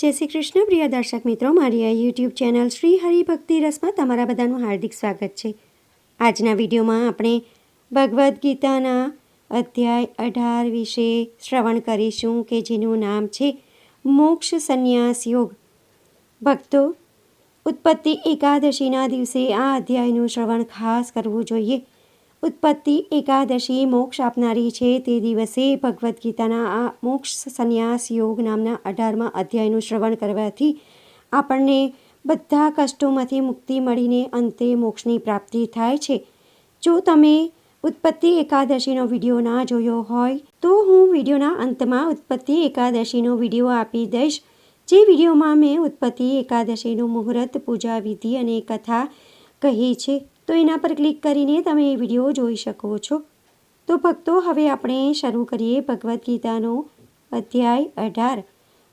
જય શ્રી કૃષ્ણ, પ્રિય દર્શક મિત્રો. મારી આ યુટ્યુબ ચેનલ શ્રી હરિભક્તિ રસમાં તમારા બધાનું હાર્દિક સ્વાગત છે. આજના વિડીયોમાં આપણે ભગવદ્ ગીતાના અધ્યાય અઢાર વિશે શ્રવણ કરીશું કે જેનું નામ છે મોક્ષ સંન્યાસ યોગ. ભક્તો, ઉત્પત્તિ એકાદશીના દિવસે આ અધ્યાયનું શ્રવણ ખાસ કરવું જોઈએ. ઉત્પત્તિ એકાદશી મોક્ષ આપનારી છે. તે દિવસે ભગવદ્ ગીતાના આ મોક્ષ સંન્યાસ યોગ નામના અઢારમાં અધ્યાયનું શ્રવણ કરવાથી આપણને બધા કષ્ટોમાંથી મુક્તિ મળીને અંતે મોક્ષની પ્રાપ્તિ થાય છે. જો તમે ઉત્પત્તિ એકાદશીનો વીડિયો ના જોયો હોય, તો હું વિડીયોના અંતમાં ઉત્પત્તિ એકાદશીનો વીડિયો આપી દઈશ. જે વિડીયોમાં મેં ઉત્પત્તિ એકાદશીનું મુહૂર્ત, પૂજા વિધિ અને કથા કહી છે. તો એના પર ક્લિક કરીને તમે એ વીડિયો જોઈ શકો છો. તો ભક્તો, હવે આપણે શરૂ કરીએ ભગવદ્ ગીતાનો અધ્યાય અઢાર.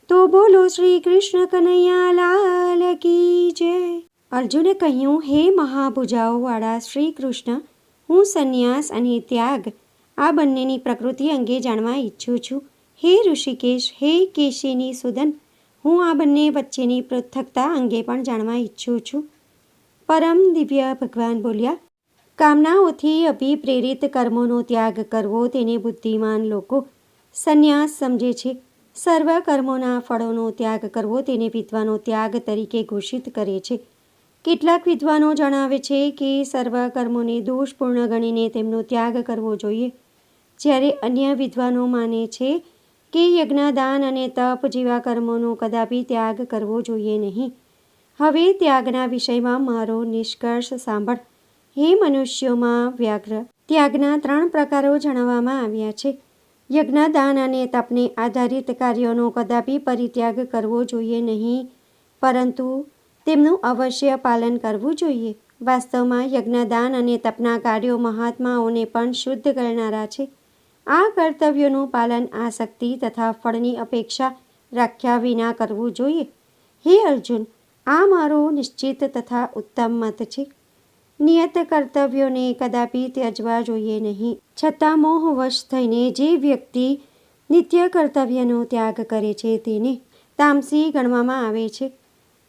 તો બોલો શ્રી કૃષ્ણ કનૈયા લાલ કી જય. અર્જુને કહ્યું, હે મહાભુજાઓવાળા શ્રી કૃષ્ણ, હું સંન્યાસ અને ત્યાગ આ બંનેની પ્રકૃતિ અંગે જાણવા ઈચ્છું છું. હે ઋષિકેશ, હે કેશીની સુદન, હું આ બંને વચ્ચેની પૃથકતા અંગે પણ જાણવા ઈચ્છું છું. પરમ દિવ્ય ભગવાન બોલ્યા, કામનાઓથી અભિપ્રેરિત કર્મોનો ત્યાગ કરવો તેને બુદ્ધિમાન લોકો સંન્યાસ સમજે છે. સર્વ કર્મોના ફળોનો ત્યાગ કરવો તેને વિદ્વાનો ત્યાગ તરીકે ઘોષિત કરે છે. કેટલાક વિદ્વાનો જણાવે છે કે સર્વ કર્મોને દોષપૂર્ણ ગણીને તેમનો ત્યાગ કરવો જોઈએ. જ્યારે અન્ય વિદ્વાનો માને છે કે યજ્ઞદાન અને તપ જેવા કર્મોનો કદાપી ત્યાગ કરવો જોઈએ નહીં. હવે ત્યાગના વિષયમાં મારો નિષ્કર્ષ સાંભળ. હે મનુષ્યોમાં વ્યાઘ્ર, ત્યાગના ત્રણ પ્રકારો જણાવવામાં આવ્યા છે. યજ્ઞદાન અને તપને આધારિત કાર્યોનો કદાપી પરિત્યાગ કરવો જોઈએ નહીં, પરંતુ તેમનું અવશ્ય પાલન કરવું જોઈએ. વાસ્તવમાં યજ્ઞદાન અને તપના કાર્યો મહાત્માઓને પણ શુદ્ધ કરનારા છે. આ કર્તવ્યોનું પાલન આસક્તિ તથા ફળની અપેક્ષા રાખ્યા વિના કરવું જોઈએ. હે અર્જુન આ મારો નિશ્ચિત તથા ઉત્તમ મત છે. નિયત કર્તવ્યોને કદાપી ત્યજવા જોઈએ નહીં. છતાં મોહવશ થઈને જે વ્યક્તિ નિત્ય કર્તવ્યનો ત્યાગ કરે છે તેને તામસી ગણવામાં આવે છે.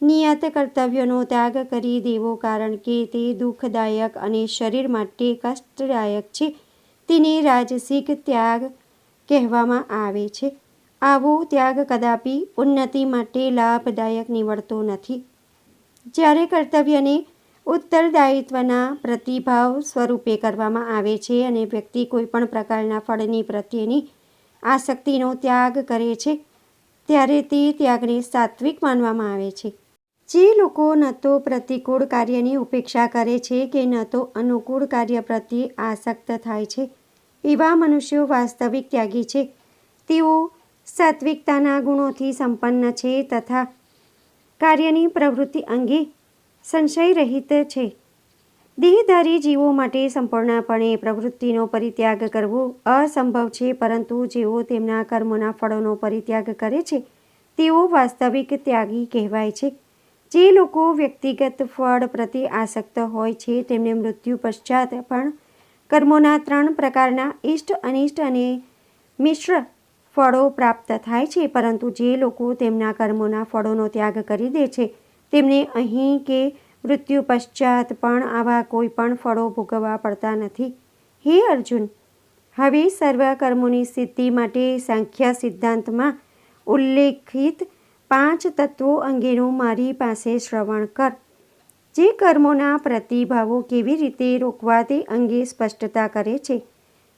નિયત કર્તવ્યનો ત્યાગ કરી દેવો કારણ કે તે દુઃખદાયક અને શરીર માટે કષ્ટદાયક છે. તેને રાજસિક ત્યાગ કહેવામાં આવે છે. આવો ત્યાગ કદાપી ઉન્નતિ માટે લાભદાયક નીવડતો નથી. જ્યારે કર્તવ્યને ઉત્તરદાયિત્વના પ્રતિભાવ સ્વરૂપે કરવામાં આવે છે અને વ્યક્તિ કોઈપણ પ્રકારના ફળની પ્રત્યેની આસક્તિનો ત્યાગ કરે છે, ત્યારે તે ત્યાગને સાત્વિક માનવામાં આવે છે. જે લોકો ન તો પ્રતિકૂળ કાર્યની ઉપેક્ષા કરે છે કે ન તો અનુકૂળ કાર્ય પ્રત્યે આસક્ત થાય છે, એવા મનુષ્યો વાસ્તવિક ત્યાગી છે. તેઓ સાત્વિકતાના ગુણોથી સંપન્ન છે તથા કાર્યની પ્રવૃત્તિ અંગે સંશય રહિત છે. દેહધારી જીવો માટે સંપૂર્ણપણે પ્રવૃત્તિનો પરિત્યાગ કરવો અસંભવ છે, પરંતુ જેઓ તેમના કર્મોના ફળોનો પરિત્યાગ કરે છે, તેઓ વાસ્તવિક ત્યાગી કહેવાય છે. જે લોકો વ્યક્તિગત ફળ પ્રત્યે આસક્ત હોય છે, તેમને મૃત્યુ પશ્ચાત પણ કર્મોના ત્રણ પ્રકારના ઇષ્ટ અનિષ્ટ અને મિશ્ર ફળો પ્રાપ્ત થાય છે, પરંતુ જે લોકો તેમના કર્મોના ફળોનો ત્યાગ કરી દે છે, તેમને અહીં કે મૃત્યુ પશ્ચાત પણ આવા કોઈ પણ ફળો ભોગવવા પડતા નથી. હે અર્જુન, હવે સર્વ કર્મોની સિદ્ધિ માટે સાંખ્ય સિદ્ધાંતમાં ઉલ્લેખિત પાંચ તત્વો અંગેનું મારી પાસે શ્રવણ કર. જે કર્મોના પ્રતિભાવો કેવી રીતે રોકવા તે અંગે સ્પષ્ટતા કરે છે.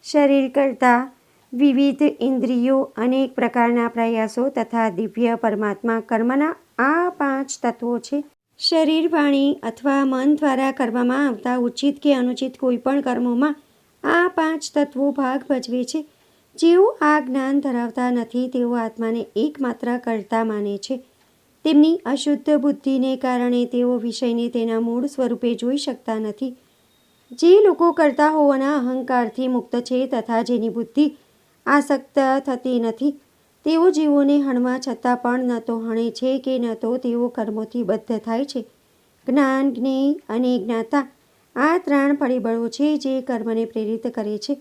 શરીર કરતાં વિવિધ ઇન્દ્રિયો અનેક પ્રકારના પ્રયાસો તથા દિવ્ય પરમાત્મા કર્મના આ પાંચ તત્વો છે. શરીર, વાણી અથવા મન દ્વારા કરવામાં આવતા ઉચિત કે અનુચિત કોઈપણ કર્મોમાં આ પાંચ તત્વો ભાગ ભજવે છે. જેઓ આ જ્ઞાન ધરાવતા નથી, તેઓ આત્માને એકમાત્ર કરતા માને છે. તેમની અશુદ્ધ બુદ્ધિને કારણે તેઓ વિષયને તેના મૂળ સ્વરૂપે જોઈ શકતા નથી. જે લોકો કરતા હોવાના અહંકારથી મુક્ત છે તથા જેની બુદ્ધિ આસક્ત થતી નથી. તેઓ જીવોને હણવા છતાં પણ ન તો હણે છે કે ન તો તેઓ કર્મોથી બદ્ધ થાય છે. જ્ઞાન, જ્ઞેય અને જ્ઞાતા આ ત્રણ પરિબળો છે જે કર્મને પ્રેરિત કરે છે.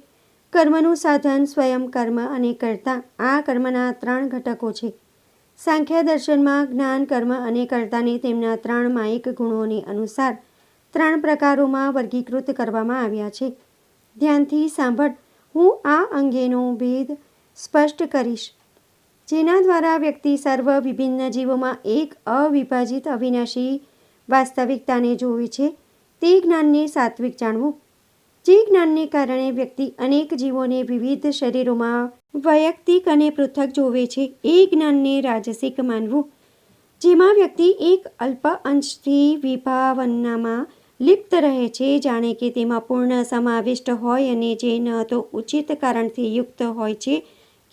કર્મનું સાધન સ્વયં કર્મ અને કર્તા આ કર્મના ત્રણ ઘટકો છે. સાંખ્ય દર્શનમાં જ્ઞાન, કર્મ અને કર્તાને તેમના ત્રણ માયિક ગુણોને અનુસાર ત્રણ પ્રકારોમાં વર્ગીકૃત કરવામાં આવ્યા છે. ધ્યાનથી સાંભળ હું આ અંગેનો ભેદ સ્પષ્ટ કરીશ. જેના દ્વારા વ્યક્તિ સર્વ વિભિન્ન જીવોમાં એક અવિભાજિત અવિનાશી વાસ્તવિકતાને જોવે છે, તે જ્ઞાનને સાત્વિક જાણવું. જે જ્ઞાનને કારણે વ્યક્તિ અનેક જીવોને વિવિધ શરીરોમાં વૈયક્તિક અને પૃથક જોવે છે, એ જ્ઞાનને રાજસિક માનવું. જેમાં વ્યક્તિ એક અલ્પ અંશથી વિભાવનામાં લિપ્ત રહે છે, જાણે કે તેમાં પૂર્ણ સમાવિષ્ટ હોય અને જે ન તો ઉચિત કારણથી યુક્ત હોય છે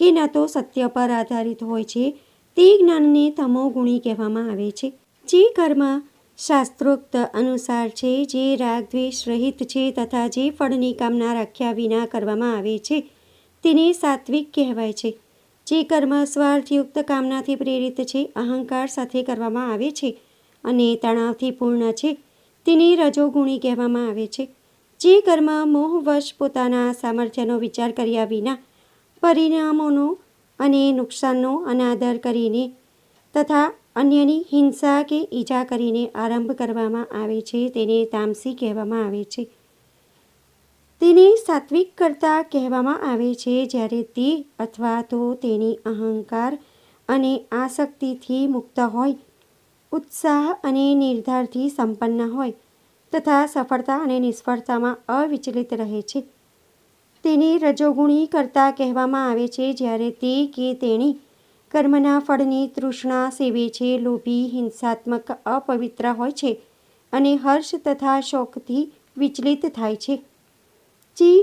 કે ન તો સત્ય પર આધારિત હોય છે, તે જ્ઞાનને તમો ગુણી કહેવામાં આવે છે. જે કર્મ શાસ્ત્રોક્ત અનુસાર છે, જે રાગ દ્વેષ રહિત છે તથા જે ફળની કામના રાખ્યા વિના કરવામાં આવે છે, તેને સાત્વિક કહેવાય છે. જે કર્મ સ્વાર્થયુક્ત કામનાથી પ્રેરિત છે, અહંકાર સાથે કરવામાં આવે છે અને તણાવથી પૂર્ણ છે તેને રજોગુણી કહેવામાં આવે છે. જે કર્મ મોહવશ પોતાના સામર્થ્યનો વિચાર કર્યા વિના પરિણામોનો અને નુકસાનનો અનાદર કરીને તથા અન્યની હિંસા કે ઈજા કરીને આરંભ કરવામાં આવે છે તેને તામસી કહેવામાં આવે છે. તેને સાત્વિક કરતા કહેવામાં આવે છે જ્યારે તે અથવા તો તેની અહંકાર અને આસક્તિથી મુક્ત હોય ઉત્સાહ અને નિર્ધારથી સંપન્ન હોય તથા સફળતા અને નિષ્ફળતામાં અવિચલિત રહે છે. તેને રજોગુણી કરતા કહેવામાં આવે છે, જ્યારે તે કે તેણી કર્મના ફળની તૃષ્ણા સેવે છે, લોભી, હિંસાત્મક, અપવિત્ર હોય છે અને હર્ષ તથા શોકથી વિચલિત થાય છે. ચી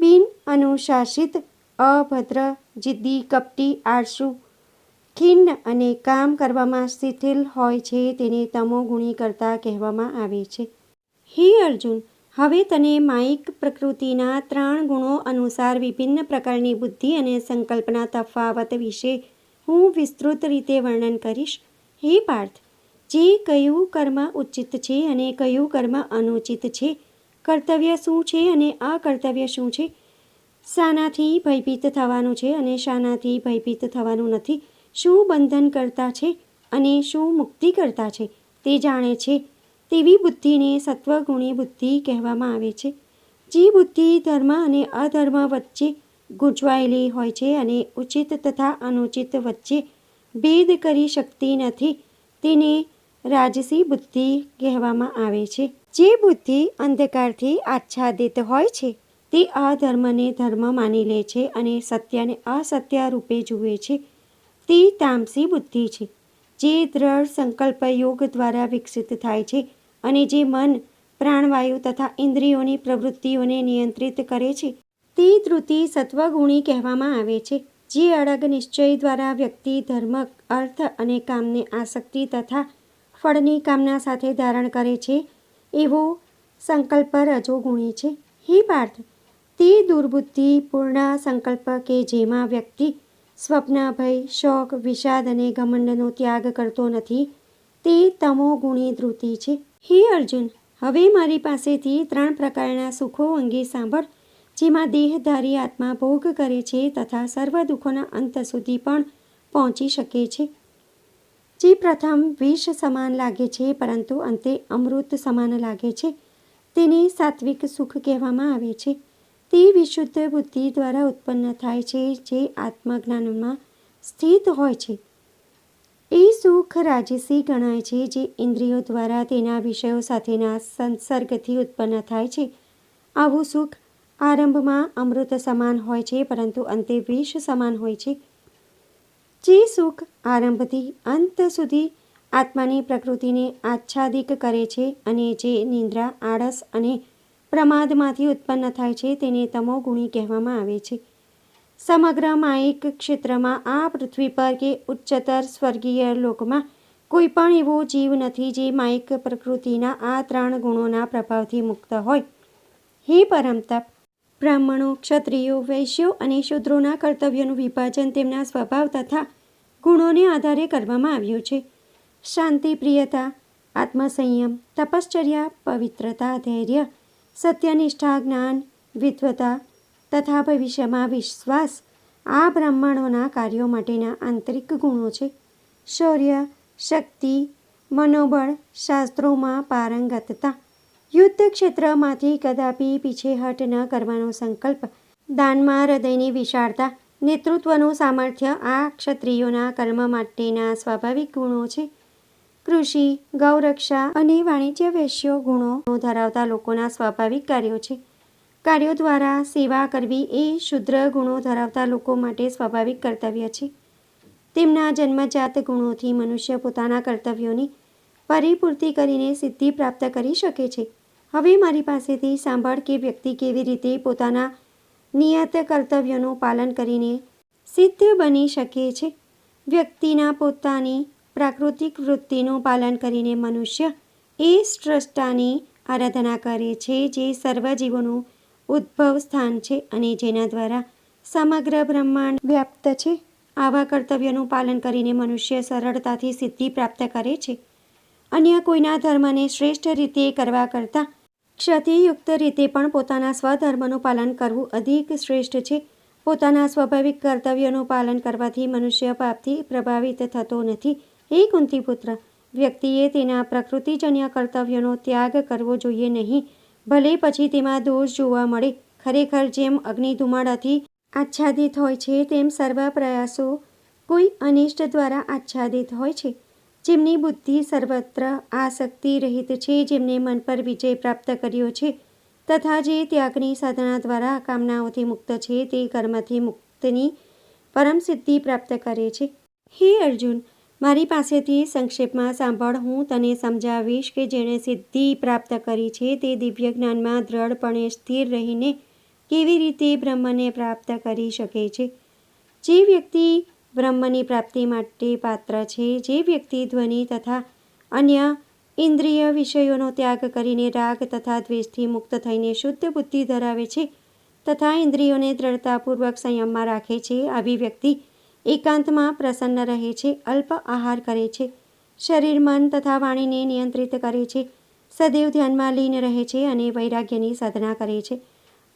બિન અનુશાસિત, અભદ્ર, જિદ્દી, કપટી, આળસુ ખિન્ન અને કામ કરવામાં શિથિલ હોય છે તેને તમોગુણી કરતા કહેવામાં આવે છે. હે અર્જુન, હવે તને માઇક પ્રકૃતિના ત્રણ ગુણો અનુસાર વિભિન્ન પ્રકારની બુદ્ધિ અને સંકલ્પના તફાવત વિશે હું વિસ્તૃત રીતે વર્ણન કરીશ. હે પાર્થ, જે કયું કર્મ ઉચિત છે અને કયું કર્મ અનુચિત છે? કર્તવ્ય શું છે અને અકર્તવ્ય શું છે? શાનાથી ભયભીત થવાનું છે અને શાનાથી ભયભીત થવાનું નથી. શું બંધન કરતા છે અને શું મુક્તિ કરતા છે તે જાણે છે તેવી બુદ્ધિને સત્વગુણી બુદ્ધિ કહેવામાં આવે છે. જે બુદ્ધિ ધર્મ અને અધર્મ વચ્ચે ગૂંચવાયેલી હોય છે અને ઉચિત તથા અનુચિત વચ્ચે ભેદ કરી શકતી નથી તેને રાજસી બુદ્ધિ કહેવામાં આવે છે. જે બુદ્ધિ અંધકારથી આચ્છાદિત હોય છે તે અધર્મને ધર્મ માની લે છે અને સત્યને અસત્ય રૂપે જુએ છે. તે તામસી બુદ્ધિ છે, જે દ્રઢ સંકલ્પ યોગ દ્વારા વિકસિત થાય છે અને જે મન, પ્રાણવાયુ તથા ઇન્દ્રિયોની પ્રવૃત્તિઓને નિયંત્રિત કરે છે. તે ધૃતિ સત્વગુણી કહેવામાં આવે છે, જે અડગ નિશ્ચય દ્વારા વ્યક્તિ, ધર્મ, અર્થ અને કામને આસક્તિ તથા ફળની કામના સાથે ધારણ કરે છે, એવો સંકલ્પ રજોગુણી છે. હે પાર્થ, તે દુર્બુદ્ધિ, પૂર્ણ સંકલ્પ કે જેમાં વ્યક્તિ સ્વપ્ન ભય શોક, વિષાદ અને ઘમંડનો ત્યાગ કરતો નથી. તે તમો ગુણી ધૃતિ છે. હે અર્જુન, હવે મારી પાસેથી ત્રણ પ્રકારના સુખો અંગે સાંભળ, જેમાં દેહધારી આત્મા ભોગ કરે છે તથા સર્વ દુઃખોના અંત સુધી પણ પહોંચી શકે છે. જે પ્રથમ વિષ સમાન લાગે છે, પરંતુ અંતે અમૃત સમાન લાગે છે. તેને સાત્વિક સુખ કહેવામાં આવે છે. તે વિશુદ્ધ બુદ્ધિ દ્વારા ઉત્પન્ન થાય છે, જે આત્મજ્ઞાનમાં સ્થિત હોય છે. એ સુખ રાજસી ગણાય છે, જે ઇન્દ્રિયો દ્વારા તેના વિષયો સાથેના સંસર્ગથી ઉત્પન્ન થાય છે. આવું સુખ આરંભમાં અમૃત સમાન હોય છે, પરંતુ અંતે વિષ સમાન હોય છે. જે સુખ આરંભથી અંત સુધી આત્માની પ્રકૃતિને આચ્છાદિત કરે છે અને જે નિંદ્રા, આળસ અને પ્રમાદમાંથી ઉત્પન્ન થાય છે તેને તમોગુણી કહેવામાં આવે છે. સમગ્ર માયિક ક્ષેત્રમાં આ પૃથ્વી પર કે ઉચ્ચતર સ્વર્ગીય લોકમાં કોઈ પણ એવો જીવ નથી જે માયિક પ્રકૃતિના આ ત્રણ ગુણોના પ્રભાવથી મુક્ત હોય. હે પરમતપ, બ્રાહ્મણો, ક્ષત્રિયો, વૈશ્યો અને શૂદ્રોના કર્તવ્યનું વિભાજન તેમના સ્વભાવ તથા ગુણોને આધારે કરવામાં આવ્યું છે. શાંતિ પ્રિયતા, આત્મસંયમ, તપશ્ચર્યા, પવિત્રતા, ધૈર્ય સત્યનિષ્ઠા, જ્ઞાન વિદ્વતા તથા ભવિષ્યમાં વિશ્વાસ આ બ્રાહ્મણોના કાર્યો માટેના આંતરિક ગુણો છે. શૌર્ય, શક્તિ, મનોબળ, શાસ્ત્રોમાં પારંગતતા. યુદ્ધ ક્ષેત્રમાંથી કદાપી પીછેહટ ન કરવાનો સંકલ્પ. દાનમાં હૃદયની વિશાળતા, નેતૃત્વનું સામર્થ્ય આ ક્ષત્રિયોના કર્મ માટેના સ્વાભાવિક ગુણો છે. કૃષિ, ગૌરક્ષા અને વાણિજ્ય વૈશ્યો ગુણો ધરાવતા લોકોના સ્વાભાવિક કાર્યો છે. કાર્યો દ્વારા સેવા કરવી એ શુદ્ર ગુણો ધરાવતા લોકો માટે સ્વાભાવિક કર્તવ્ય છે. તેમના જન્મજાત ગુણોથી મનુષ્ય પોતાના કર્તવ્યોની પરિપૂર્તિ કરીને સિદ્ધિ પ્રાપ્ત કરી શકે છે. હવે મારી પાસેથી સાંભળ કે વ્યક્તિ કેવી રીતે પોતાના નિયત કર્તવ્યોનું પાલન કરીને સિદ્ધ બની શકે છે. વ્યક્તિના પોતાની પ્રાકૃતિક વૃત્તિનું પાલન કરીને મનુષ્ય એ સ્રષ્ટાની આરાધના કરે છે, જે સર્વ જીવોનું ઉદ્ભવ સ્થાન છે અને જેના દ્વારા સમગ્ર બ્રહ્માંડ વ્યાપ્ત છે. આવા કર્તવ્યનું પાલન કરીને મનુષ્ય સરળતાથી સિદ્ધિ પ્રાપ્ત કરે છે. અન્ય કોઈના ધર્મને શ્રેષ્ઠ રીતે કરવા કરતાં ક્ષતિયુક્ત રીતે પણ પોતાના સ્વધર્મનું પાલન કરવું અધિક શ્રેષ્ઠ છે. પોતાના સ્વાભાવિક કર્તવ્યોનું પાલન કરવાથી મનુષ્ય પાપથી પ્રભાવિત થતો નથી. હે કુંતીપુત્ર, વ્યક્તિએ તેના પ્રકૃતિજન્ય કર્તવ્યનો ત્યાગ કરવો જોઈએ નહીં. ભલે પછી તેમાં દોષ જોવા મળે, ખરેખર જેમ અગ્નિ ધુમાડાથી આચ્છાદિત હોય છે, તેમ સર્વ પ્રયાસો કોઈ અનિષ્ટ દ્વારા આચ્છાદિત હોય છે. જેમની બુદ્ધિ સર્વત્ર આસક્તિ રહિત છે, જેમને મન પર વિજય પ્રાપ્ત કર્યો છે, તથા જે ત્યાગની સાધના દ્વારા કામનાઓથી મુક્ત છે, તે કર્મથી મુક્તની પરમ સિદ્ધિ પ્રાપ્ત કરે છે. હે અર્જુન મારી પાસેથી સંક્ષેપમાં સાંભળ, હું તને સમજાવીશ કે જેણે સિદ્ધિ પ્રાપ્ત કરી છે તે દિવ્ય જ્ઞાનમાં દ્રઢપણે સ્થિર રહીને કેવી રીતે બ્રહ્મને પ્રાપ્ત કરી શકે છે? જે વ્યક્તિ બ્રહ્મની પ્રાપ્તિ માટે પાત્ર છે, જે વ્યક્તિ ધ્વનિ તથા અન્ય ઇન્દ્રિય વિષયોનો ત્યાગ કરીને રાગ તથા દ્વેષથી મુક્ત થઈને શુદ્ધ બુદ્ધિ ધરાવે છે તથા ઇન્દ્રિયોને દ્રઢતાપૂર્વક સંયમમાં રાખે છે આવી વ્યક્તિ એકાંતમાં પ્રસન્ન રહે છે, અલ્પ આહાર કરે છે, શરીર, મન તથા વાણીને નિયંત્રિત કરે છે, સદૈવ ધ્યાનમાં લીન રહે છે અને વૈરાગ્યની સાધના કરે છે.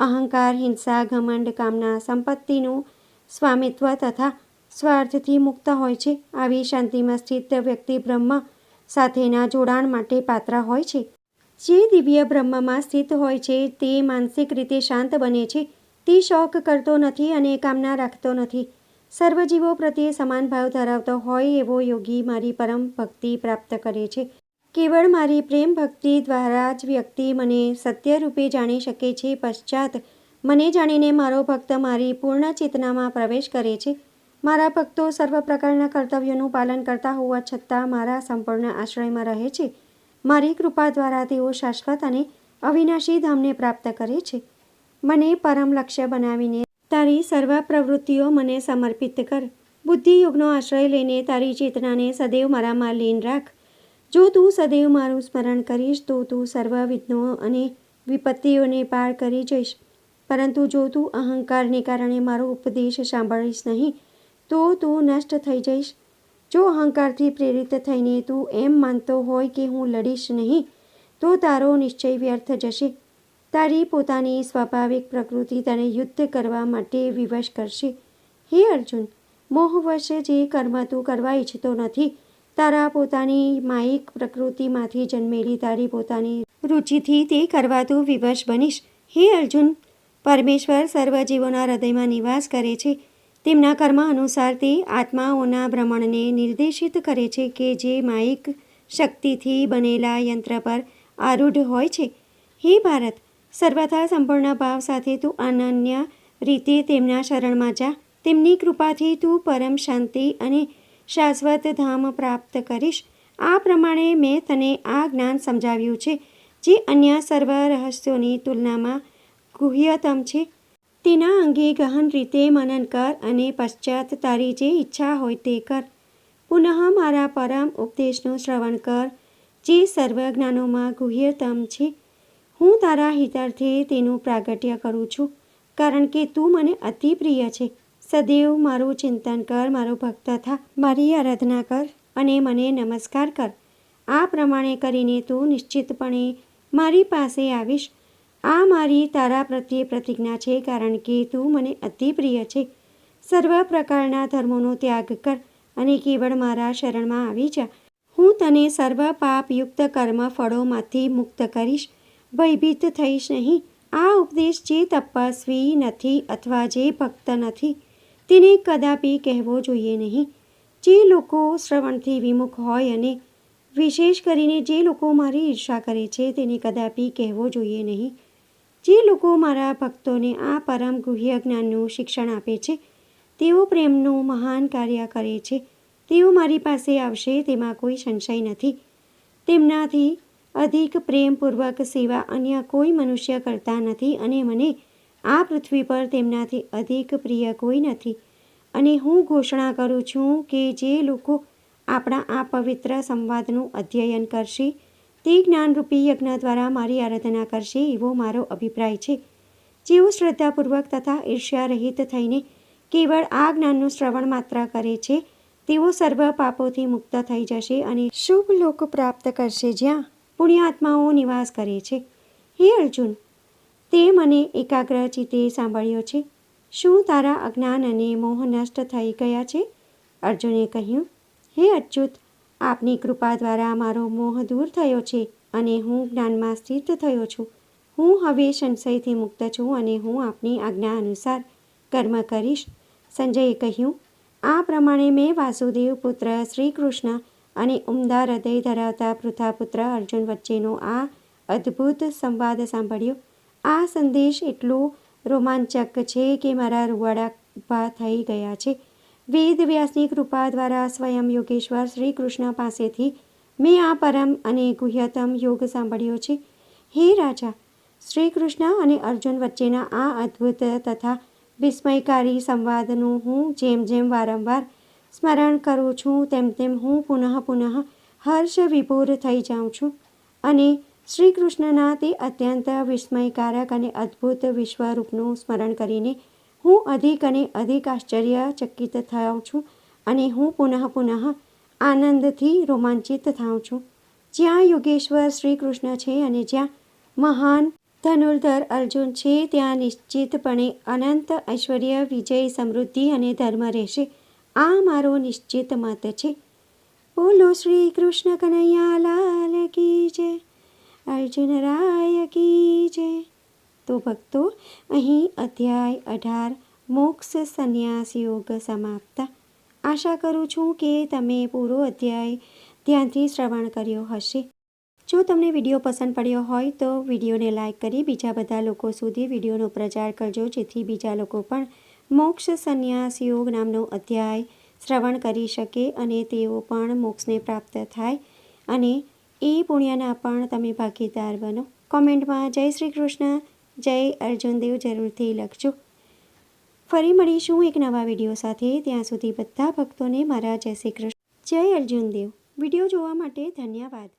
અહંકાર, હિંસા, ઘમંડ, કામના, સંપત્તિનું સ્વામિત્વ તથા સ્વાર્થથી મુક્ત હોય છે, આવી શાંતિમાં સ્થિત વ્યક્તિ બ્રહ્મ સાથેના જોડાણ માટે પાત્ર હોય છે. જે દિવ્ય બ્રહ્મમાં સ્થિત હોય છે, તે માનસિક રીતે શાંત બને છે, તે શોખ કરતો નથી અને કામના રાખતો નથી. સર્વજીવો પ્રત્યે સમાન ભાવ ધરાવતો હોય એવો યોગી મારી પરમ ભક્તિ પ્રાપ્ત કરે છે. કેવળ મારી પ્રેમ ભક્તિ દ્વારા જ વ્યક્તિ મને સત્યરૂપે જાણી શકે છે. પશ્ચાત મને જાણીને મારો ભક્ત મારી પૂર્ણ ચેતનામાં પ્રવેશ કરે છે. મારા ભક્તો સર્વ પ્રકારના કર્તવ્યોનું પાલન કરતા હોવા છતાં મારા સંપૂર્ણ આશ્રયમાં રહે છે. મારી કૃપા દ્વારા તેઓ શાશ્વત અને અવિનાશી ધામને પ્રાપ્ત કરે છે. મને પરમ લક્ષ્ય બનાવીને તારી સર્વ પ્રવૃત્તિઓ મને સમર્પિત કર. બુદ્ધિયોગનો આશ્રય લઈને તારી ચેતનાને સદૈવ મારામાં લીન રાખ. જો તું સદૈવ મારું સ્મરણ કરીશ, તો તું સર્વ વિઘ્નો અને વિપત્તિઓને પાર કરી જઈશ. પરંતુ જો તું અહંકારને કારણે મારો ઉપદેશ સાંભળીશ નહીં, તો તું નષ્ટ થઈ જઈશ. જો અહંકારથી પ્રેરિત થઈને તું એમ માનતો હોય કે હું લડીશ નહીં, તો તારો નિશ્ચય વ્યર્થ જશે. તારી પોતાની સ્વાભાવિક પ્રકૃતિ તને યુદ્ધ કરવા માટે વિવશ કરશે. હે અર્જુન મોહવશ જે કર્મ તું કરવા ઈચ્છતો નથી, તારા પોતાની માયિક પ્રકૃતિમાંથી જન્મેલી તારી પોતાની રુચિથી તે કરવા તું વિવશ બનીશ. હે અર્જુન, પરમેશ્વર સર્વજીવોના હૃદયમાં નિવાસ કરે છે. તેમના કર્મ અનુસાર તે આત્માઓના ભ્રમણને નિર્દેશિત કરે છે કે જે માયિક શક્તિથી બનેલા યંત્ર પર આરૂઢ હોય છે. હે ભારત સર્વથા સંપૂર્ણ ભાવ સાથે તું અનન્ય રીતે તેમના શરણમાં જા. તેમની કૃપાથી તું પરમ શાંતિ અને શાશ્વત ધામ પ્રાપ્ત કરીશ. આ પ્રમાણે મેં તને આ જ્ઞાન સમજાવ્યું છે, જે અન્ય સર્વ રહસ્યોની તુલનામાં ગુહ્યતમ છે. તેના અંગે ગહન રીતે મનન કર અને પશ્ચાત તારી જે ઈચ્છા હોય તે કર. પુનઃ મારા પરમ ઉપદેશનું શ્રવણ કર, જે સર્વ જ્ઞાનોમાં ગુહ્યતમ છે. હું તારા હિતાર્થે તેનું પ્રાગટ્ય કરું છું, કારણ કે તું મને અતિ પ્રિય છે. સદૈવ મારું ચિંતન કર, મારો ભક્ત થા, મારી આરાધના કર અને મને નમસ્કાર કર. આ પ્રમાણે કરીને તું નિશ્ચિતપણે મારી પાસે આવીશ. આ મારી તારા પ્રત્યે પ્રતિજ્ઞા છે, કારણ કે તું મને અતિ પ્રિય છે. સર્વ પ્રકારના ધર્મોનો ત્યાગ કર અને કેવળ મારા શરણમાં આવી જા. હું તને સર્વ પાપયુક્ત કર્મ ફળોમાંથી મુક્ત કરીશ. ભયભીત થઈશ નહીં. આ ઉપદેશ જે તપસ્વી નથી અથવા જે ભક્ત નથી, તેને કદાપી કહેવો જોઈએ નહીં. જે લોકો શ્રવણથી વિમુખ હોય અને વિશેષ કરીને જે લોકો મારી ઈર્ષા કરે છે, તેને કદાપી કહેવો જોઈએ નહીં. જે લોકો મારા ભક્તોને આ પરમ ગુહ્ય જ્ઞાનનું શિક્ષણ આપે છે, તેઓ પ્રેમનું મહાન કાર્ય કરે છે. તેઓ મારી પાસે આવશે તેમાં કોઈ સંશય નથી. તેમનાથી અધિક પ્રેમપૂર્વક સેવા અન્ય કોઈ મનુષ્ય કરતા નથી અને મને આ પૃથ્વી પર તેમનાથી અધિક પ્રિય કોઈ નથી. અને હું ઘોષણા કરું છું કે જે લોકો આપણા આ પવિત્ર સંવાદનું અધ્યયન કરશે, તે જ્ઞાનરૂપી યજ્ઞ દ્વારા મારી આરાધના કરશે એવો મારો અભિપ્રાય છે. જેઓ શ્રદ્ધાપૂર્વક તથા ઈર્ષ્યા રહિત થઈને કેવળ આ જ્ઞાનનું શ્રવણ માત્ર કરે છે, તેઓ સર્વ પાપોથી મુક્ત થઈ જશે અને શુભ લોક પ્રાપ્ત કરશે જ્યાં પુણ્યાત્માઓ નિવાસ કરે છે. હે અર્જુન, તે મને એકાગ્ર ચિત્તે સાંભળ્યો છે. શું તારા અજ્ઞાન અને મોહ નષ્ટ થઈ ગયા છે? અર્જુને કહ્યું, હે અચ્યુત, આપની કૃપા દ્વારા મારો મોહ દૂર થયો છે અને હું જ્ઞાનમાં સ્થિત થયો છું. હું હવે સંશયથી મુક્ત છું અને હું આપની આજ્ઞા અનુસાર કર્મ કરીશ. સંજયે કહ્યું, આ પ્રમાણે મેં વાસુદેવ પુત્ર શ્રી કૃષ્ણ અને ઉમદા હૃદય ધરાવતા પૃથાપુત્ર અર્જુન વચ્ચેનો આ અદ્ભુત સંવાદ સાંભળ્યો. આ સંદેશ એટલો રોમાંચક છે કે મારા રૂવાડા ઊભા થઈ ગયા છે. વેદ વ્યાસની કૃપા દ્વારા સ્વયં યોગેશ્વર શ્રી કૃષ્ણ પાસેથી મેં આ પરમ અને ગુહ્યતમ યોગ સાંભળ્યો છે. હે રાજા શ્રી કૃષ્ણ અને અર્જુન વચ્ચેના આ અદ્ભુત તથા વિસ્મયકારી સંવાદનું હું જેમ જેમ વારંવાર સ્મરણ કરું છું, તેમ તેમ હું પુનઃ પુનઃ હર્ષ વિભોર થઈ જાઉં છું. અને શ્રી કૃષ્ણના તે અત્યંત વિસ્મયકારક અને અદ્ભુત વિશ્વરૂપનું સ્મરણ કરીને હું અધિક અને અધિક આશ્ચર્યચકિત થાઉં છું અને હું પુનઃ પુનઃ આનંદથી રોમાંચિત થાઉં છું. જ્યાં યોગેશ્વર શ્રી કૃષ્ણ છે અને જ્યાં મહાન ધનુર્ધર અર્જુન છે, ત્યાં નિશ્ચિતપણે અનંત ઐશ્વર્ય, વિજય સમૃદ્ધિ અને ધર્મ રહેશે. આ મારો નિશ્ચિત મત છે. બોલો શ્રી કૃષ્ણ કનૈયા લાલ કી જય, અર્જુન રાય કી જય. તો ભક્તો, અહીં અધ્યાય અઢાર મોક્ષ સંન્યાસ યોગ સમાપ્ત. આશા કરું છું કે તમે પૂરો અધ્યાય ધ્યાનથી શ્રવણ કર્યો હશે. જો તમને વીડિયો પસંદ પડ્યો હોય તો વિડીયોને લાઇક કરી બીજા બધા લોકો સુધી વિડીયોનો પ્રચાર કરજો, જેથી બીજા લોકો પણ મોક્ષ સંન્યાસ યોગ નામનો અધ્યાય શ્રવણ કરી શકે અને તેઓ પણ મોક્ષને પ્રાપ્ત થાય. અને એ પુણ્યના પણ તમે ભાગીદાર બનો. કોમેન્ટમાં જય શ્રી કૃષ્ણ, જય અર્જુનદેવ જરૂરથી લખજો. ફરી મળીશું એક નવા વીડિયો સાથે. ત્યાં સુધી બધા ભક્તોને મારા જય શ્રી કૃષ્ણ, જય અર્જુનદેવ વીડિયો જોવા માટે ધન્યવાદ.